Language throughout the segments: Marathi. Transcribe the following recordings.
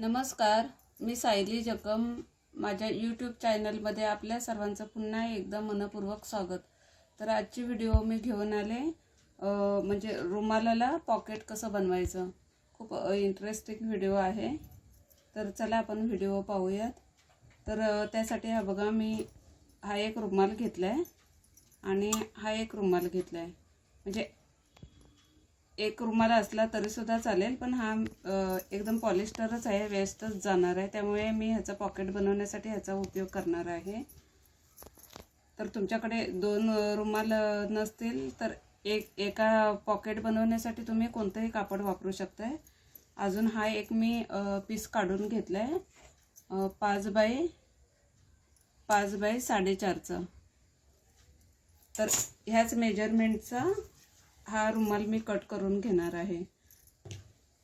नमस्कार मी सायली जकम माझ्या यूट्यूब चॅनलमध्ये आपल्या सर्वांचं पुन्हा एकदा मनपूर्वक स्वागत. तर आजची व्हिडिओ मी घेऊन आले म्हणजे रुमालाला पॉकेट कसं बनवायचं? खूप इंटरेस्टिंग व्हिडिओ आहे. तर चला आपण व्हिडिओ पाहूयात. तर त्यासाठी हा बघा मी हा एक रुमाल घेतला आहे आणि हा एक रुमाल घेतला आहे म्हणजे एक रुमाल असला तरीसुद्धा चालेल पण हा एकदम पॉलिस्टरच आहे वेस्टच जाणार आहे. त्यामुळे मी ह्याचा पॉकेट बनवण्यासाठी ह्याचा उपयोग करणार आहे. तर तुमच्याकडे दोन रुमाल नसतील तर एक एका पॉकेट बनवण्यासाठी तुम्ही कोणतंही कापड वापरू शकताय. अजून हा एक मी पीस काढून घेतला आहे पाच बाय पाच बाय साडेचारचा. तर ह्याच मेजरमेंटचा हा रुमाल मी कट करून घेणार आहे.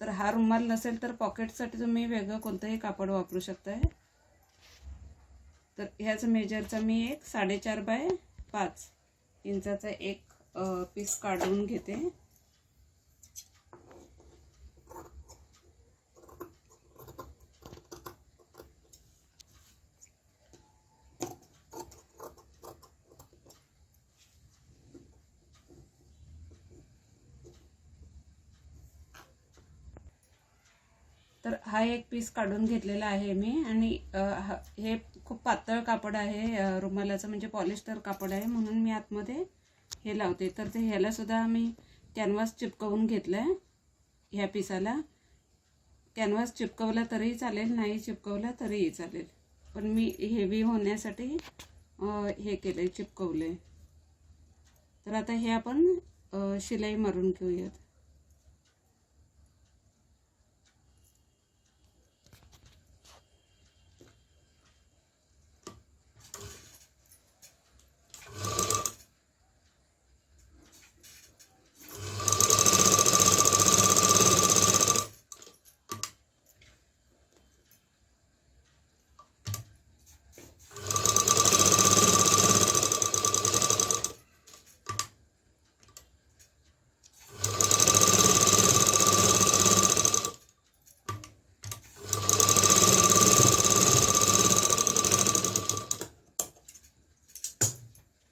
तर हा रुमाल नसेल तर पॉकेटसाठी तुम्ही वेगळं कोणतंही कापड वापरू शकताय. तर ह्याच मेजरचा मी एक साडेचार बाय पाच इंचाचा एक पीस काढून घेते. तर हा एक पीस काढून घेतलेला आहे मी. आणि हा- हे खूप पातळ कापड आहे रुमालाचं म्हणजे पॉलिस्टर कापड आहे म्हणून मी आतमध्ये हे लावते. तर ते ह्याला सुद्धा मी कॅनव्हास चिपकवून घेतलं आहे ह्या पिसाला कॅनव्हास चिपकवला तरीही चालेल नाही चिपकवला तरीही चालेल. पण मी हेवी होण्यासाठी हे केलं आहे चिपकवलं आहे तर आता हे आपण शिलाई मारून घेऊयात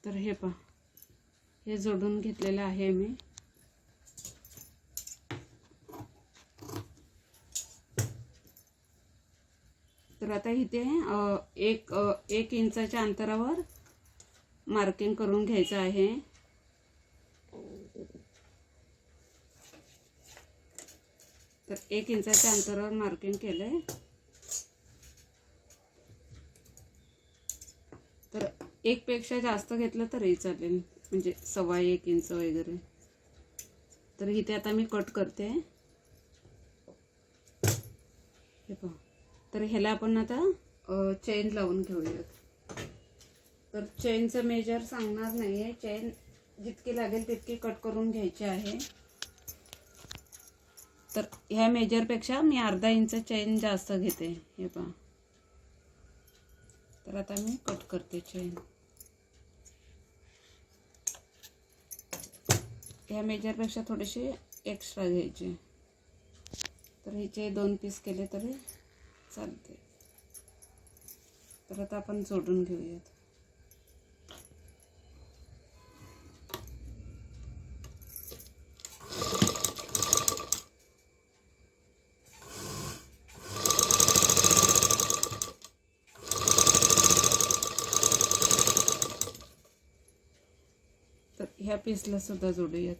तर हे पहा हे जोडून घेतलेलं आहे मी. तर आता इथे एक एक इंचाच्या अंतरावर मार्किंग करून घ्यायचं आहे. तर एक इंचाच्या अंतरावर मार्किंग केलं आहे तर एकपेक्षा जास्त घेतलं तरी चालेल. म्हणजे सव्वा एक इंच वगैरे. तर इथे आता मी कट करते. हे पहा. तर ह्याला आपण आता चेन लावून घेऊयात. तर चेनचं मेजर सांगणार नाही आहे चेन जितकी लागेल तितकी कट करून घ्यायची आहे. तर ह्या मेजरपेक्षा मी अर्धा इंच चेन जास्त घेते. हे पहा. तर आता मी कट करते चेन ह्या मेजरपेक्षा थोडेसे एक्स्ट्रा घ्यायचे. तर हिचे दोन पीस केले तरी चालते. तर आता आपण जोडून घेऊयात. ह्या पीसलासुद्धा जोडूयात.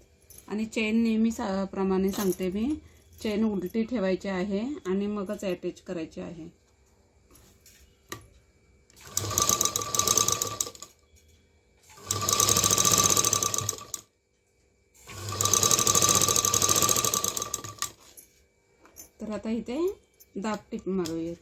आणि चेन नेहमी सा प्रमाणे सांगते मी. चेन उलटी ठेवायची आहे आणि मगच अटॅच करायची आहे. तर आता इथे दाब टिप मारूयात.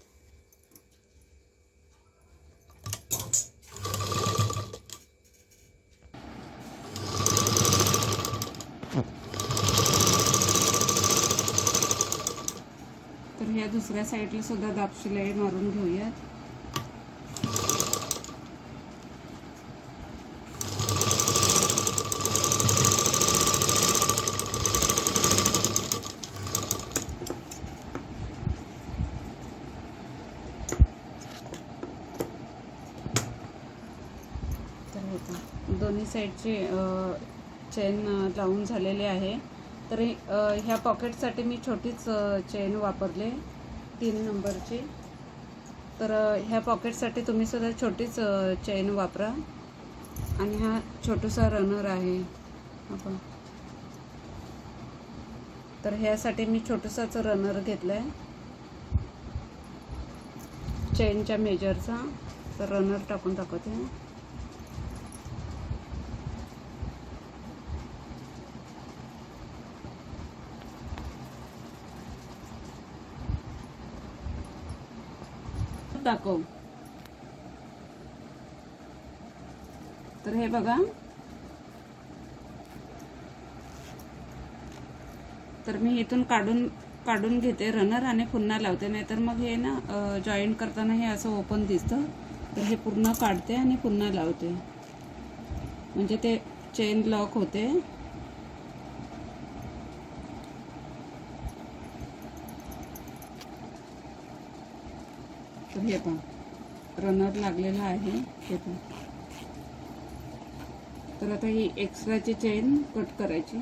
दुसऱ्या साईडला सुद्धा दापशिलाई मारून घेऊयात. दोन्ही साईडचे चेन लावून झालेले आहे. तर ह्या पॉकेटसाठी मी छोटीच चेन वापरले. तीन नंबरची. तर ह्या पॉकेटसाठी तुम्ही सुद्धा छोटीच चेन वापरा. आणि हा छोटूसा रनर आहे. आपण. तर ह्यासाठी मी छोटूसाच रनर घेतला आहे चेनच्या मेजरचा. तर रनर टाकून टाकते दाखव तर हे बघा. तर मी इथून काढून काढून घेते. रनर आणि पुन्हा लावते. नाहीतर मग हे ना जॉईंट करताना हे असं ओपन दिसतं. तर हे पूर्ण काढते आणि पुन्हा लावते. म्हणजे ते चेन लॉक होते. तर हे पण रनर लागलेला आहे. हे पण तर आता ही एक्स्ट्राची चेन कट करायची.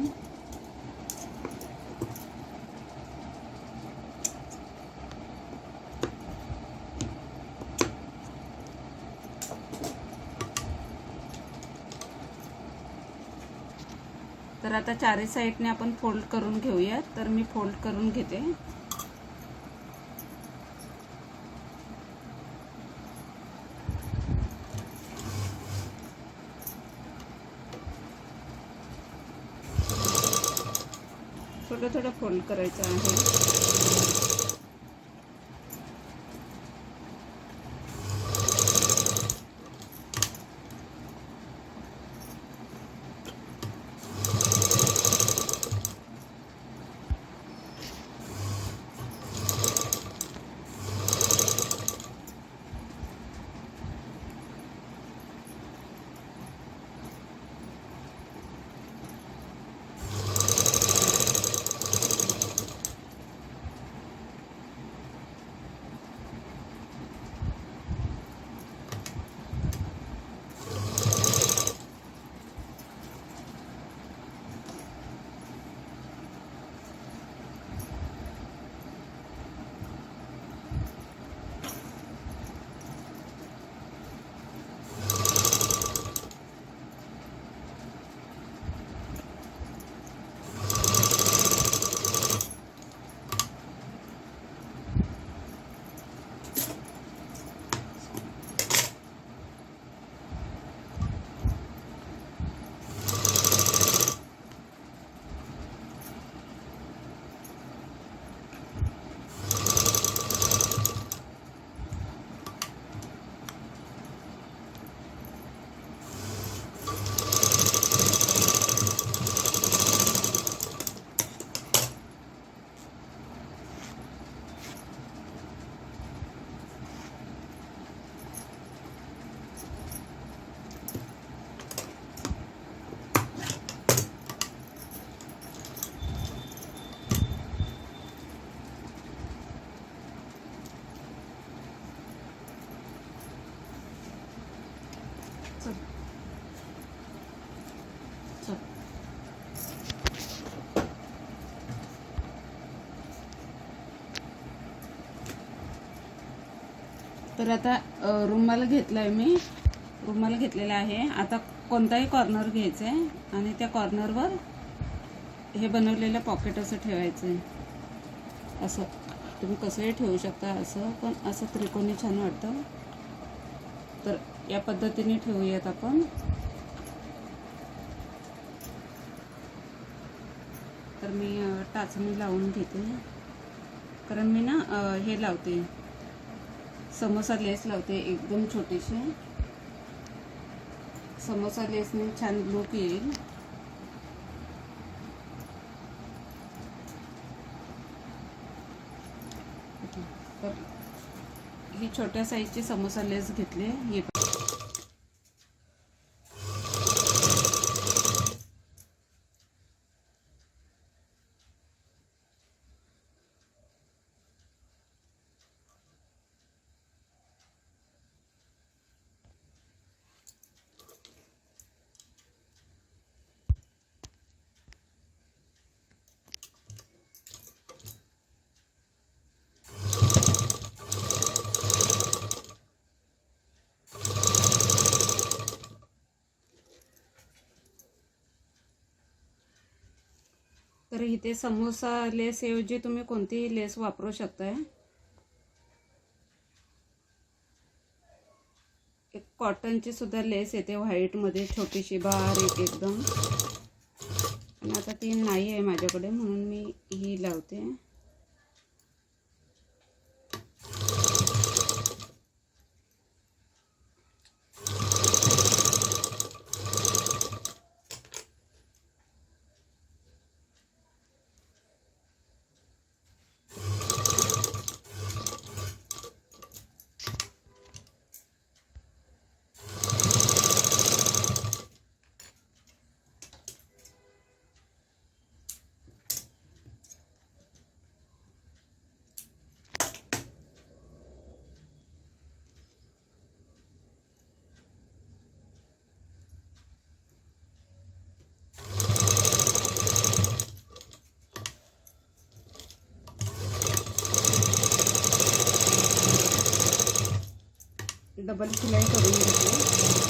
तर आता चारही साईडने आपण फोल्ड करून घेऊया तर मी फोल्ड करून घेते. थोडा फोन फोल्ड आहे. तर आता रुमाल घेतला आहे मी. रुमाल घेतलेला आहे. आता कोणताही कॉर्नर घ्यायचा आहे आणि त्या कॉर्नरवर हे बनवलेलं पॉकेट असं ठेवायचं आहे असं. तुम्ही कसंही ठेवू शकता असं पण असं त्रिकोणी छान वाटतं. तर या पद्धतीने ठेवूयात आपण. तर मी टाचणी लावून घेते. कारण मी ना हे लावते. समोसा लेस लावते एकदम छोटीशी समोसा लेसने छान लुक येईल तर ही छोट्या साईजची समोसा लेस घेतली. हे इथे समोसा लेस ऐवजी तुम्ही कोणतीही लेस वापरू शकताय. एक कॉटनची सुद्धा लेस येते व्हाईटमध्ये छोटीशी बारीक एकदम. पण आता ती नाही आहे माझ्याकडे म्हणून मी ही लावते. डबल शिलाई करून घेते.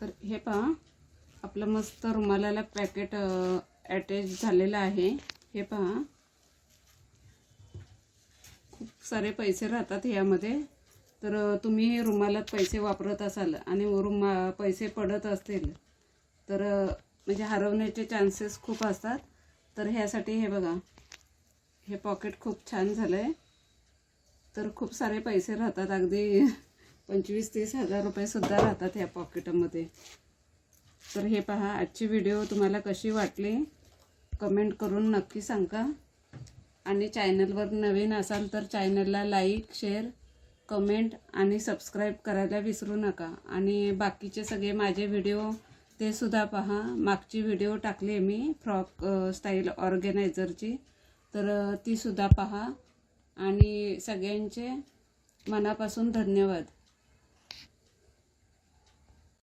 तर हे पहा आपलं मस्त रुमालाला पॅकेट अटॅच झालेलं आहे. हे पहा. खूप सारे पैसे राहतात ह्यामध्ये तर तुम्ही रुमालात पैसे वापरत असाल आणि रुमा पैसे पडत असतील तर म्हणजे हरवण्याचे चान्सेस खूप असतात. तर ह्यासाठी हे बघा हे पॉकेट खूप छान झालं आहे तर खूप सारे पैसे राहतात अगदी. पंचवीस तीस हजार रुपयेसुद्धा राहतात ह्या पॉकेटमध्ये तर हे पहा आजची व्हिडिओ तुम्हाला कशी वाटली? कमेंट करून नक्की सांगा. आणि चॅनलवर नवीन असाल तर चॅनलला लाईक शेअर कमेंट आणि सबस्क्राईब करायला विसरू नका. आणि बाकीचे सगळे माझे व्हिडिओ ते सुद्धा पहा. मागची व्हिडिओ टाकली आहे मी फ्रॉक स्टाईल ऑर्गनायझरची तर तीसुद्धा ती सुद्धा पहा. आणि सगळ्यांचे मनापासून धन्यवाद.